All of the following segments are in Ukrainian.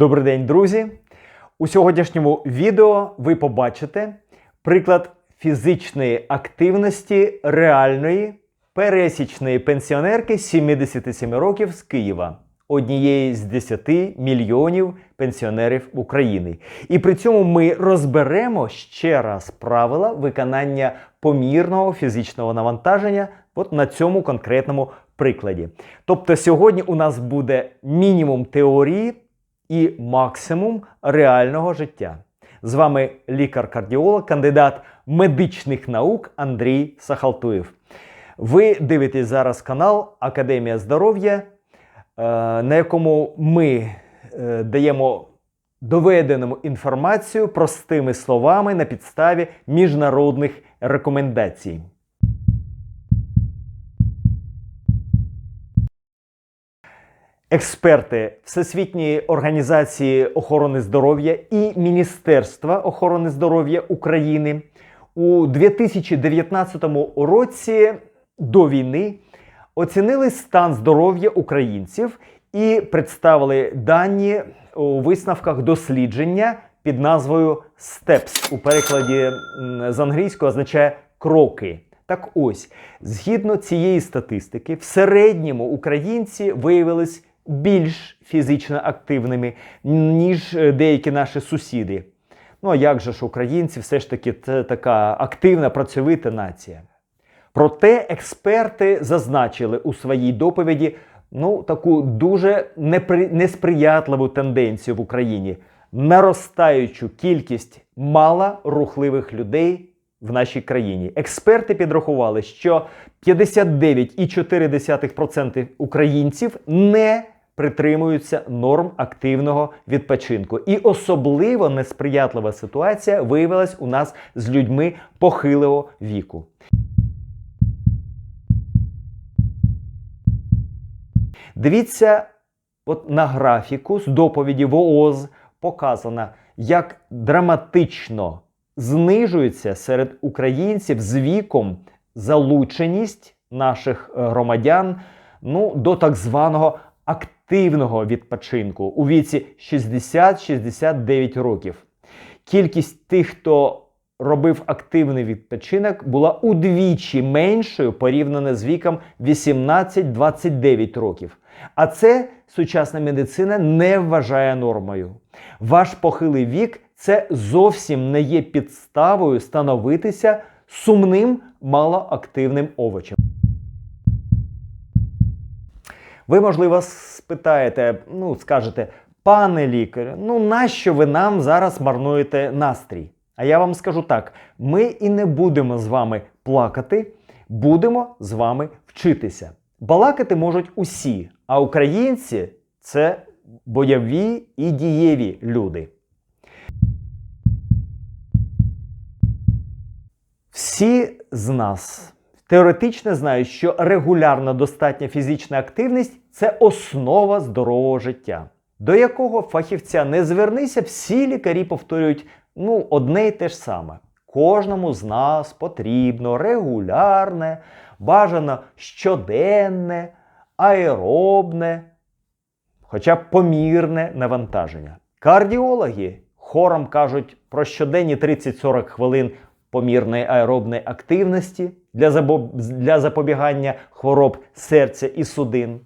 Добрий день, друзі! У сьогоднішньому відео ви побачите приклад фізичної активності реальної пересічної пенсіонерки 77 років з Києва, однієї з 10 мільйонів пенсіонерів України. І при цьому ми розберемо ще раз правила виконання помірного фізичного навантаження от на цьому конкретному прикладі. Тобто сьогодні у нас буде мінімум теорії і максимум реального життя. З вами лікар-кардіолог, кандидат медичних наук Андрій Сахалтуєв. Ви дивитесь зараз канал Академія здоров'я, е, на якому ми е, даємо доведену інформацію простими словами на підставі міжнародних рекомендацій. Експерти Всесвітньої організації охорони здоров'я і Міністерства охорони здоров'я України у 2019 році до війни оцінили стан здоров'я українців і представили дані у висновках дослідження під назвою STEPS. У перекладі з англійського означає кроки. Так ось, згідно цієї статистики, в середньому українці виявились більш фізично активними, ніж е, деякі наші сусіди. Ну а як же ж українці, все ж таки це така активна працьовита нація. Проте експерти зазначили у своїй доповіді ну, таку дуже непри... несприятливу тенденцію в Україні наростаючу кількість малорухливих людей в нашій країні. Експерти підрахували, що 59,4% українців не притримуються норм активного відпочинку. І особливо несприятлива ситуація виявилась у нас з людьми похилого віку. Дивіться, от на графіку з доповіді ВООЗ показано, як драматично знижується серед українців з віком залученість наших е, громадян ну, до так званого активного відпочинку у віці 60-69 років. Кількість тих, хто робив активний відпочинок, була удвічі меншою порівняно з віком 18-29 років. А це сучасна медицина не вважає нормою. Ваш похилий вік це зовсім не є підставою становитися сумним малоактивним овочем. Ви, можливо, спитаєте, ну, скажете, пане лікарю, ну нащо ви нам зараз марнуєте настрій? А я вам скажу так: ми і не будемо з вами плакати, будемо з вами вчитися. Балакати можуть усі, а українці це бойові і дієві люди. Всі з нас теоретично знають, що регулярна достатня фізична активність це основа здорового життя, до якого фахівця не звернися, всі лікарі повторюють ну, одне й те ж саме. Кожному з нас потрібно регулярне, бажано щоденне, аеробне, хоча б помірне навантаження. Кардіологи хором кажуть про щоденні 30-40 хвилин помірної аеробної активності для, запобігання хвороб серця і судин.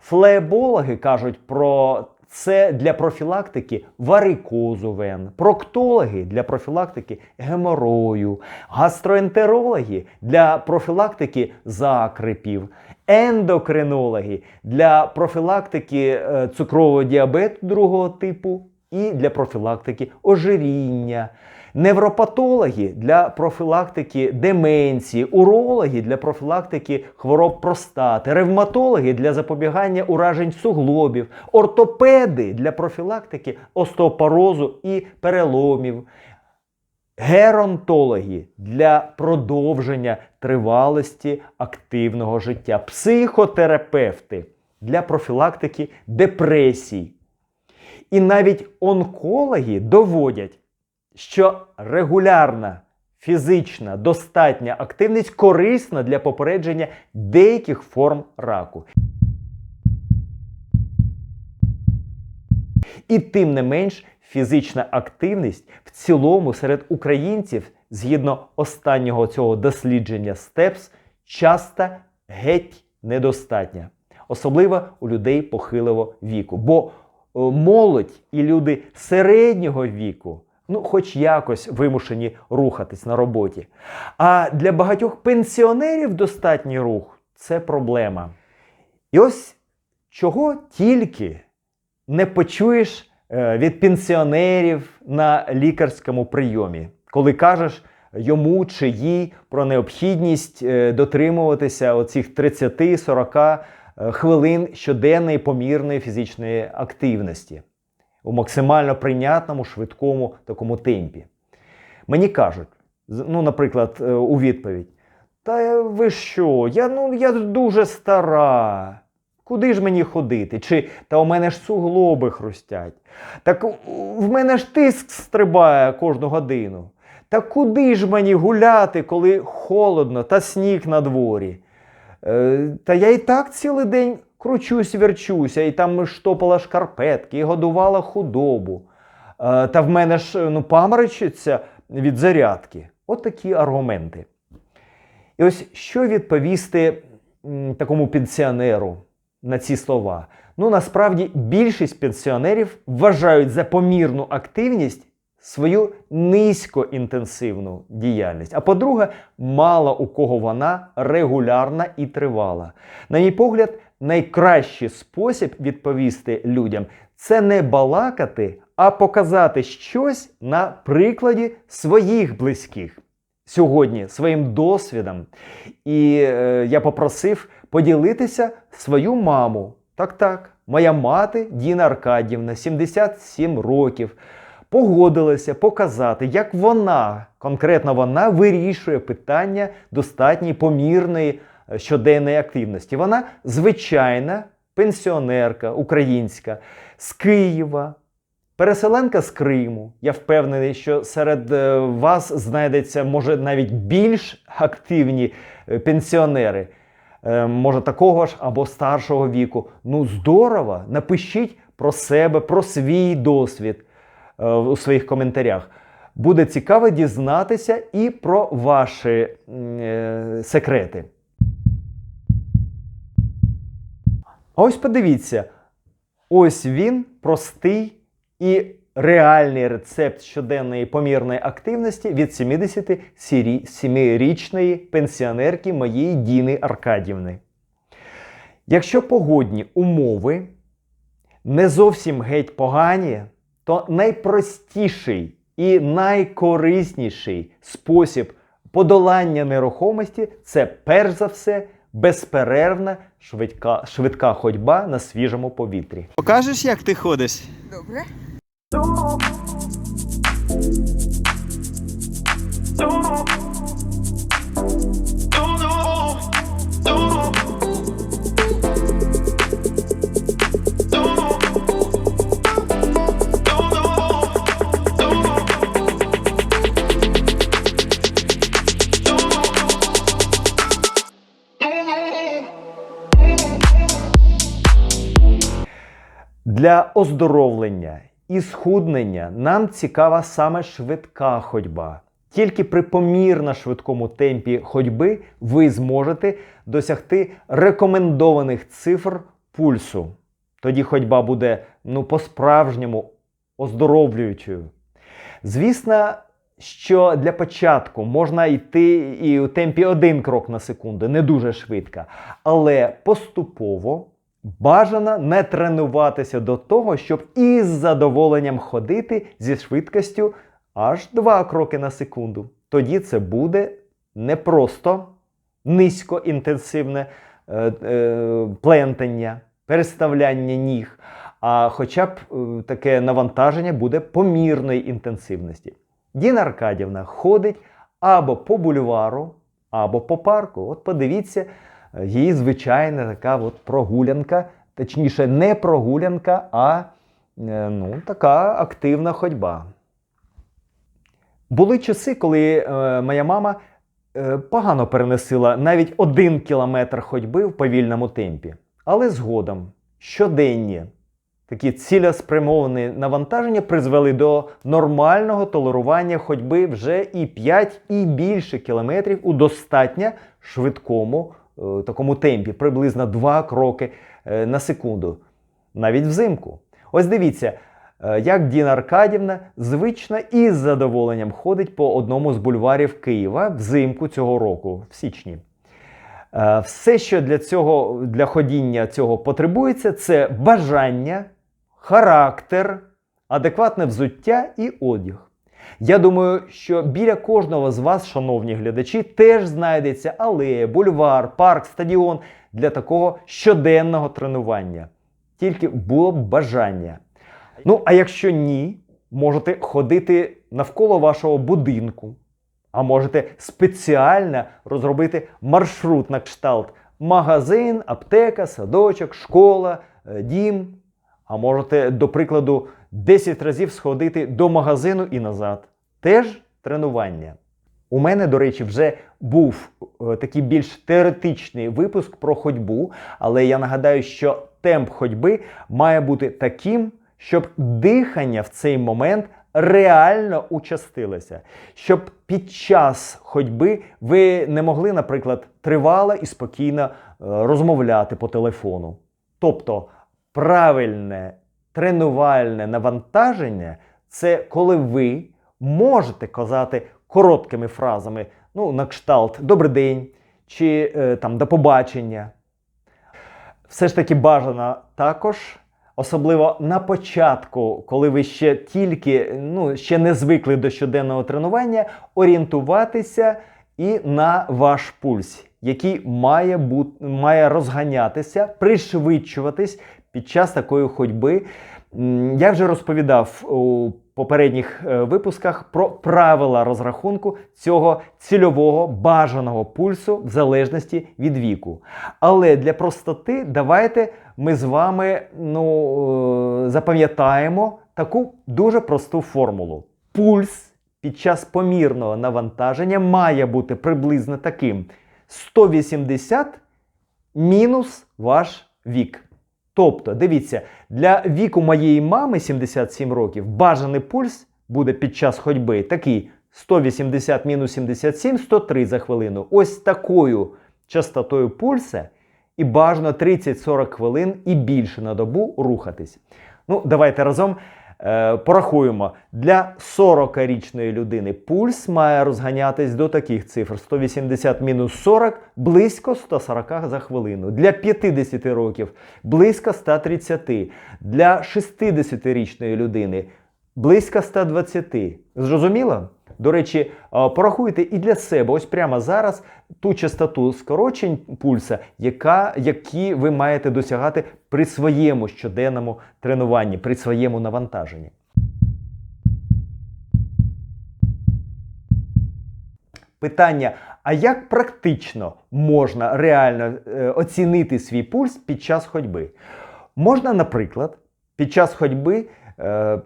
Флебологи кажуть про це для профілактики варикозу вен, проктологи для профілактики геморою, гастроентерологи для профілактики закрипів, ендокринологи для профілактики е, цукрового діабету другого типу і для профілактики ожиріння. Невропатологи для профілактики деменції, урологи для профілактики хвороб простати, ревматологи для запобігання уражень суглобів, ортопеди для профілактики остеопорозу і переломів, геронтологи для продовження тривалості активного життя, психотерапевти для профілактики депресій. І навіть онкологи доводять, що регулярна фізична достатня активність корисна для попередження деяких форм раку. І тим не менш, фізична активність в цілому серед українців, згідно останнього цього дослідження СТЕПС, часто геть недостатня, особливо у людей похилого віку. Бо молодь і люди середнього віку, ну, хоч якось вимушені рухатись на роботі. А для багатьох пенсіонерів достатній рух це проблема. І ось чого тільки не почуєш е, від пенсіонерів на лікарському прийомі, коли кажеш йому чи їй про необхідність е, дотримуватися оцих 30-40 е, хвилин щоденної помірної фізичної активності у максимально прийнятному, швидкому такому темпі. Мені кажуть, ну, наприклад, е, у відповідь: Та ви що? Я, ну, я дуже стара. Куди ж мені ходити? Чи та у мене ж суглоби хрустять. Так в мене ж тиск стрибає кожну годину. Та куди ж мені гуляти, коли холодно та сніг на дворі? Е, та я і так цілий день кручусь, верчуся, і там штопала шкарпетки, і годувала худобу. Е, та в мене ж ну, паморочиться від зарядки. От такі аргументи. І ось що відповісти такому пенсіонеру на ці слова? Ну, насправді, більшість пенсіонерів вважають за помірну активність свою низькоінтенсивну діяльність. А по-друге, мало у кого вона регулярна і тривала. На мій погляд, найкращий спосіб відповісти людям це не балакати, а показати щось на прикладі своїх близьких сьогодні своїм досвідом. І е, я попросив поділитися свою маму. Так, так, моя мати Діна Аркадівна, 77 років, погодилася показати, як вона, конкретно вона, вирішує питання достатньої помірної е, щоденної активності. Вона звичайна пенсіонерка українська з Києва. Переселенка з Криму. Я впевнений, що серед е, вас знайдеться, може, навіть більш активні е, пенсіонери, може, такого ж або старшого віку. Ну, здорово! Напишіть про себе, про свій досвід у своїх коментарях. Буде цікаво дізнатися і про ваші е, секрети. А ось подивіться, ось він простий і реальний рецепт щоденної помірної активності від 77-річної пенсіонерки моєї Діни Аркадівни. Якщо погодні умови не зовсім геть погані, то найпростіший і найкорисніший спосіб подолання нерухомості це перш за все безперервна швидка, швидка ходьба на свіжому повітрі. Покажеш, як ти ходиш? Добре. Для оздоровлення і схуднення нам цікава саме швидка ходьба. Тільки при помірно швидкому темпі ходьби ви зможете досягти рекомендованих цифр пульсу. Тоді ходьба буде ну, по-справжньому оздоровлюючою. Звісно, що для початку можна йти і у темпі один крок на секунду, не дуже швидко, але поступово бажано не тренуватися до того, щоб із задоволенням ходити зі швидкістю аж два кроки на секунду. Тоді це буде не просто низькоінтенсивне е, е, плентання, переставляння ніг, а хоча б е, таке навантаження буде помірної інтенсивності. Діна Аркадівна ходить або по бульвару, або по парку. От подивіться, е, її звичайна така от прогулянка, точніше, не прогулянка, а е, ну, така активна ходьба. Були часи, коли е, моя мама е, погано переносила навіть один кілометр ходьби в повільному темпі. Але згодом щоденні такі цілеспрямовані навантаження призвели до нормального толерування ходьби вже і 5 і більше кілометрів у достатньо швидкому е, такому темпі, приблизно 2 кроки е, на секунду, навіть взимку. Ось дивіться, е, як Діна Аркадівна звично і з задоволенням ходить по одному з бульварів Києва взимку цього року, в січні. Е, Все, що для цього для ходіння цього потребується, це бажання, характер, адекватне взуття і одяг. Я думаю, що біля кожного з вас, шановні глядачі, теж знайдеться алея, бульвар, парк, стадіон для такого щоденного тренування. Тільки було б бажання. Ну, а якщо ні, можете ходити навколо вашого будинку, а можете спеціально розробити маршрут на кшталт магазин, аптека, садочок, школа, е, дім. А можете, до прикладу, 10 разів сходити до магазину і назад. Теж тренування. У мене, до речі, вже був е, такий більш теоретичний випуск про ходьбу, але я нагадаю, що темп ходьби має бути таким, щоб дихання в цей момент реально участилося. Щоб під час ходьби ви не могли, наприклад, тривало і спокійно е, розмовляти по телефону. Тобто правильне тренувальне навантаження це коли ви можете казати короткими фразами, ну, на кшталт Добрий день чи е, там до побачення. Все ж таки бажано також, особливо на початку, коли ви ще тільки ну, ще не звикли до щоденного тренування, орієнтуватися і на ваш пульс, який має, бути, має розганятися, пришвидшуватись під час такої ходьби. Я вже розповідав у попередніх е, випусках про правила розрахунку цього цільового бажаного пульсу в залежності від віку. Але для простоти давайте ми з вами ну, е, запам'ятаємо таку дуже просту формулу. Пульс під час помірного навантаження має бути приблизно таким: 180 мінус ваш вік. Тобто, дивіться, для віку моєї мами 77 років бажаний пульс буде під час ходьби такий 180 мінус 77 103 за хвилину. Ось такою частотою пульса і бажано 30-40 хвилин і більше на добу рухатись. Ну, давайте разом порахуємо. Для 40-річної людини пульс має розганятись до таких цифр: 180 мінус 40 близько 140 за хвилину. Для 50 років близько 130. Для 60-річної людини близько 120. Зрозуміло? До речі, е, порахуйте і для себе, ось прямо зараз ту частоту скорочень пульса, яка, які ви маєте досягати при своєму щоденному тренуванні, при своєму навантаженні. Питання: а як практично можна реально е, оцінити свій пульс під час ходьби? Можна, наприклад, під час ходьби, е,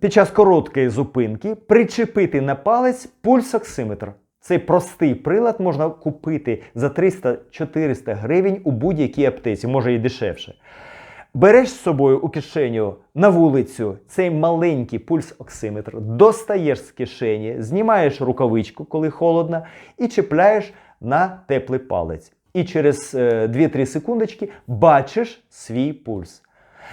під час короткої зупинки причепити на палець пульсоксиметр. Цей простий прилад можна купити за 300-400 гривень у будь-якій аптеці, може і дешевше. Береш з собою у кишеню на вулицю цей маленький пульс-оксиметр, достаєш з кишені, знімаєш рукавичку, коли холодно, і чіпляєш на теплий палець. І через е, 2-3 секундочки бачиш свій пульс.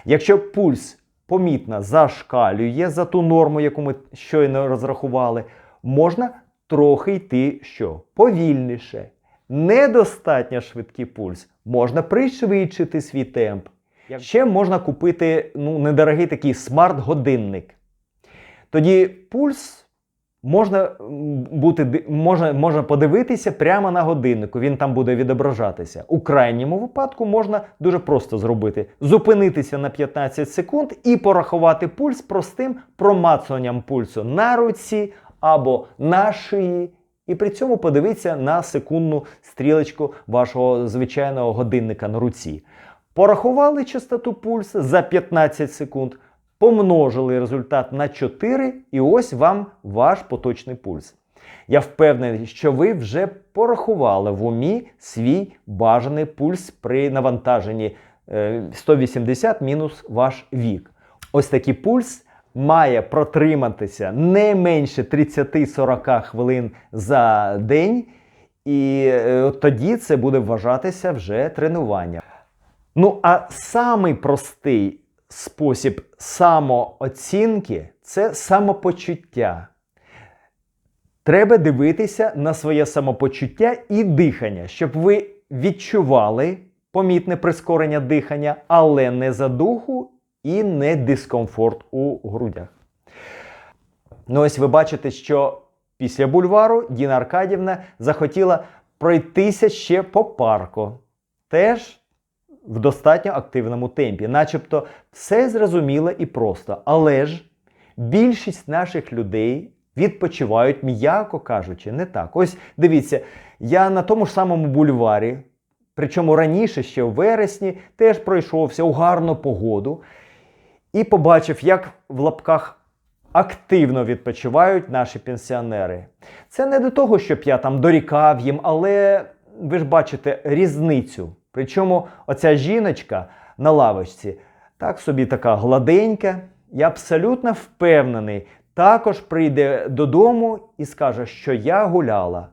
Якщо пульс помітно зашкалює за ту норму, яку ми щойно розрахували, можна трохи йти що? Повільніше. Недостатньо швидкий пульс. Можна пришвидшити свій темп. Ще можна купити ну, недорогий такий смарт-годинник. Тоді пульс можна, бути, можна, можна подивитися прямо на годиннику, він там буде відображатися. У крайньому випадку можна дуже просто зробити: зупинитися на 15 секунд і порахувати пульс простим промацуванням пульсу на руці або на шиї. І при цьому подивитися на секундну стрілочку вашого звичайного годинника на руці. Порахували частоту пульсу за 15 секунд, помножили результат на 4, і ось вам ваш поточний пульс. Я впевнений, що ви вже порахували в умі свій бажаний пульс при навантаженні Е, 180 мінус ваш вік. Ось такий пульс має протриматися не менше 30-40 хвилин за день, і е, тоді це буде вважатися вже тренування. Ну, а самий простий спосіб самооцінки це самопочуття. Треба дивитися на своє самопочуття і дихання, щоб ви відчували помітне прискорення дихання, але не задуху і не дискомфорт у грудях. Ну, ось ви бачите, що після бульвару Діна Аркадівна захотіла пройтися ще по парку. Теж в достатньо активному темпі. Начебто все зрозуміло і просто. Але ж більшість наших людей відпочивають, м'яко кажучи, не так. Ось дивіться, я на тому ж самому бульварі, причому раніше, ще в вересні, теж пройшовся у гарну погоду і побачив, як в лапках активно відпочивають наші пенсіонери. Це не до того, щоб я там дорікав їм, але ви ж бачите різницю. Причому оця жіночка на лавочці так собі така гладенька, я абсолютно впевнений, також прийде додому і скаже, що я гуляла.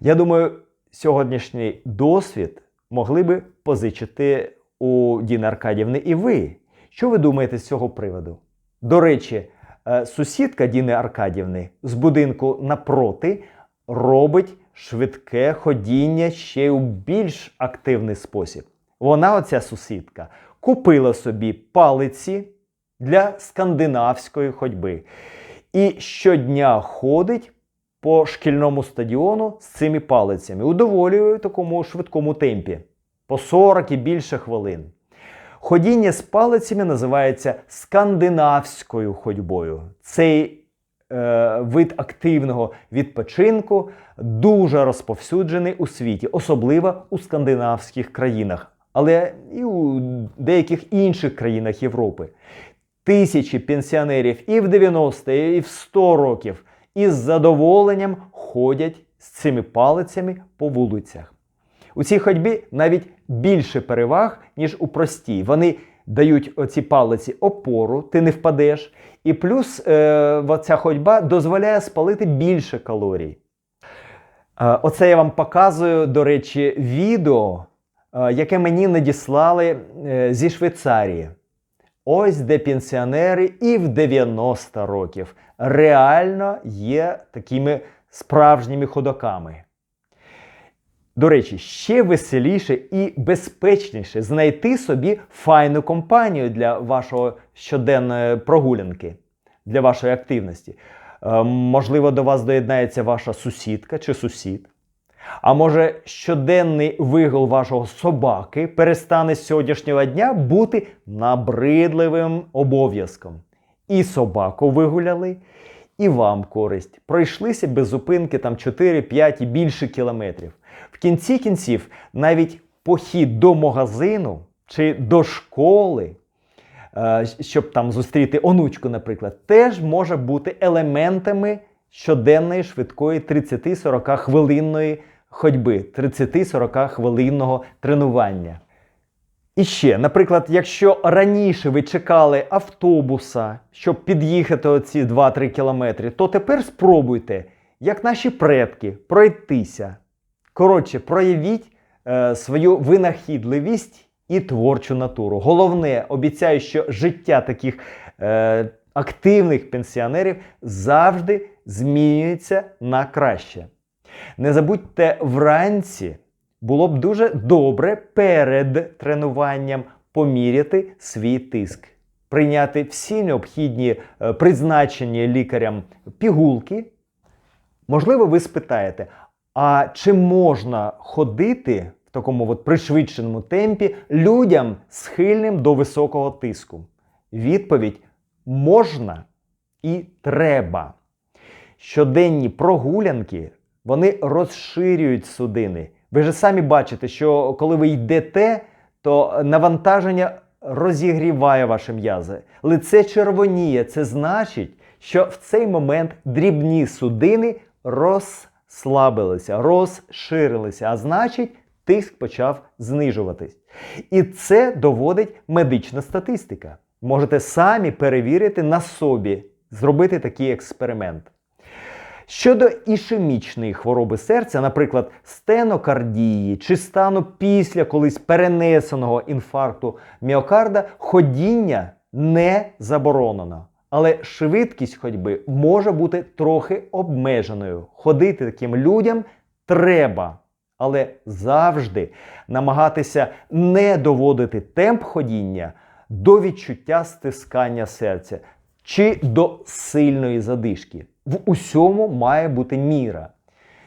Я думаю, сьогоднішній досвід могли би позичити у Діни Аркадівни і ви. Що ви думаєте з цього приводу? До речі, е, сусідка Діни Аркадівни з будинку напроти робить швидке ходіння ще й у більш активний спосіб. Вона, оця сусідка, купила собі палиці для скандинавської ходьби. І щодня ходить по шкільному стадіону з цими палицями у доволі такому швидкому темпі, по 40 і більше хвилин. Ходіння з палицями називається скандинавською ходьбою. Цей е, вид активного відпочинку дуже розповсюджений у світі, особливо у скандинавських країнах, але і у деяких інших країнах Європи. Тисячі пенсіонерів і в 90 і в 100 років із задоволенням ходять з цими палицями по вулицях. У цій ходьбі навіть більше переваг, ніж у простій. Вони дають оці палиці опору, ти не впадеш. І плюс е, ця ходьба дозволяє спалити більше калорій. Е, оце я вам показую, до речі, відео, е, яке мені надіслали е, зі Швейцарії. Ось де пенсіонери і в 90 років реально є такими справжніми ходоками. До речі, ще веселіше і безпечніше знайти собі файну компанію для вашої щоденної прогулянки, для вашої активності. Е, можливо, до вас доєднається ваша сусідка чи сусід. А може, щоденний вигул вашого собаки перестане з сьогоднішнього дня бути набридливим обов'язком. І собаку вигуляли, і вам користь. Пройшлися без зупинки там 4, 5 і більше кілометрів. Кінці кінців навіть похід до магазину чи до школи, е, щоб там зустріти онучку, наприклад, теж може бути елементами щоденної швидкої 30-40 хвилинної ходьби, 30-40 хвилинного тренування. І ще, наприклад, якщо раніше ви чекали автобуса, щоб під'їхати оці 2-3 кілометри, то тепер спробуйте, як наші предки, пройтися. Коротше, проявіть е, свою винахідливість і творчу натуру. Головне, обіцяю, що життя таких е, активних пенсіонерів завжди змінюється на краще. Не забудьте вранці було б дуже добре перед тренуванням поміряти свій тиск, прийняти всі необхідні е, призначені лікарям пігулки. Можливо, ви спитаєте, а чи можна ходити в такому от пришвидшеному темпі людям схильним до високого тиску? Відповідь можна і треба. Щоденні прогулянки вони розширюють судини. Ви ж самі бачите, що коли ви йдете, то навантаження розігріває ваші м'язи. Лице червоніє. Це значить, що в цей момент дрібні судини розслабилися, розширилися, а значить, тиск почав знижуватись. І це доводить медична статистика. Можете самі перевірити на собі, зробити такий експеримент. Щодо ішемічної хвороби серця, наприклад, стенокардії чи стану після колись перенесеного інфаркту міокарда, ходіння не заборонено. Але швидкість ходьби може бути трохи обмеженою. Ходити таким людям треба, але завжди намагатися не доводити темп ходіння до відчуття стискання серця чи до сильної задишки. В усьому має бути міра.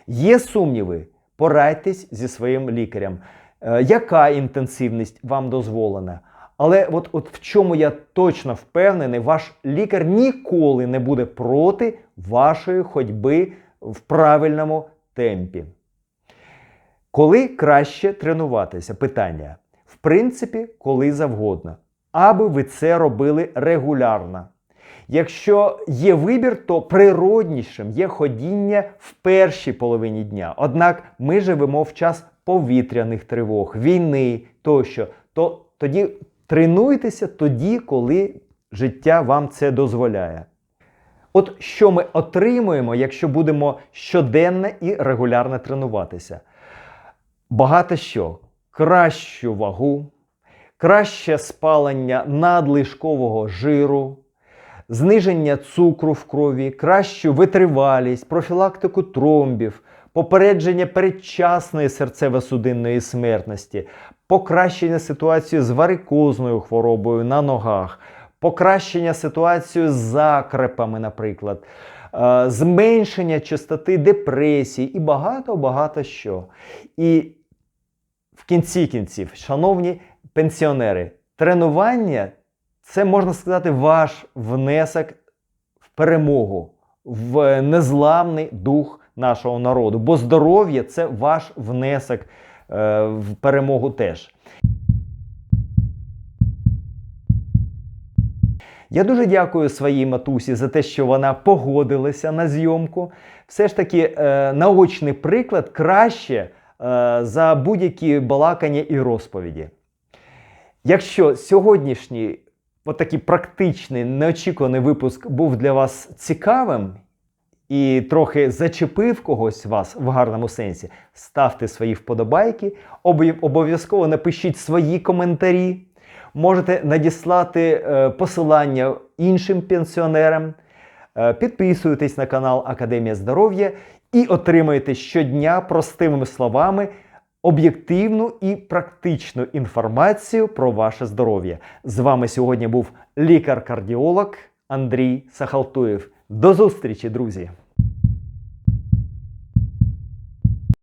Є сумніви, порадьтесь зі своїм лікарем, Е, яка інтенсивність вам дозволена. Але от, от в чому я точно впевнений, ваш лікар ніколи не буде проти вашої ходьби в правильному темпі. Коли краще тренуватися? Питання. В принципі, коли завгодно. Аби ви це робили регулярно. Якщо є вибір, то природнішим є ходіння в першій половині дня. Однак ми живемо в час повітряних тривог, війни тощо. То тоді тренуйтеся тоді, коли життя вам це дозволяє. От що ми отримуємо, якщо будемо щоденно і регулярно тренуватися? Багато що. Кращу вагу, краще спалення надлишкового жиру, зниження цукру в крові, кращу витривалість, профілактику тромбів, попередження передчасної серцево-судинної смертності, покращення ситуації з варикозною хворобою на ногах, покращення ситуації з закрепами, наприклад, е, зменшення частоти депресій і багато-багато що. І в кінці кінців, шановні пенсіонери, тренування це можна сказати ваш внесок в перемогу, в незламний дух нашого народу. Бо здоров'я це ваш внесок е, в перемогу теж. Я дуже дякую своїй матусі за те, що вона погодилася на зйомку. Все ж таки, е, наочний приклад краще е, за будь-які балакання і розповіді. Якщо сьогоднішній отакий практичний, неочікуваний випуск був для вас цікавим і трохи зачепив когось вас в гарному сенсі, ставте свої вподобайки, обов'язково напишіть свої коментарі. Можете надіслати е, посилання іншим пенсіонерам. Е, Підписуйтесь на канал Академія здоров'я і отримуєте щодня простими словами об'єктивну і практичну інформацію про ваше здоров'я. З вами сьогодні був лікар-кардіолог Андрій Сахалтуєв. До зустрічі, друзі!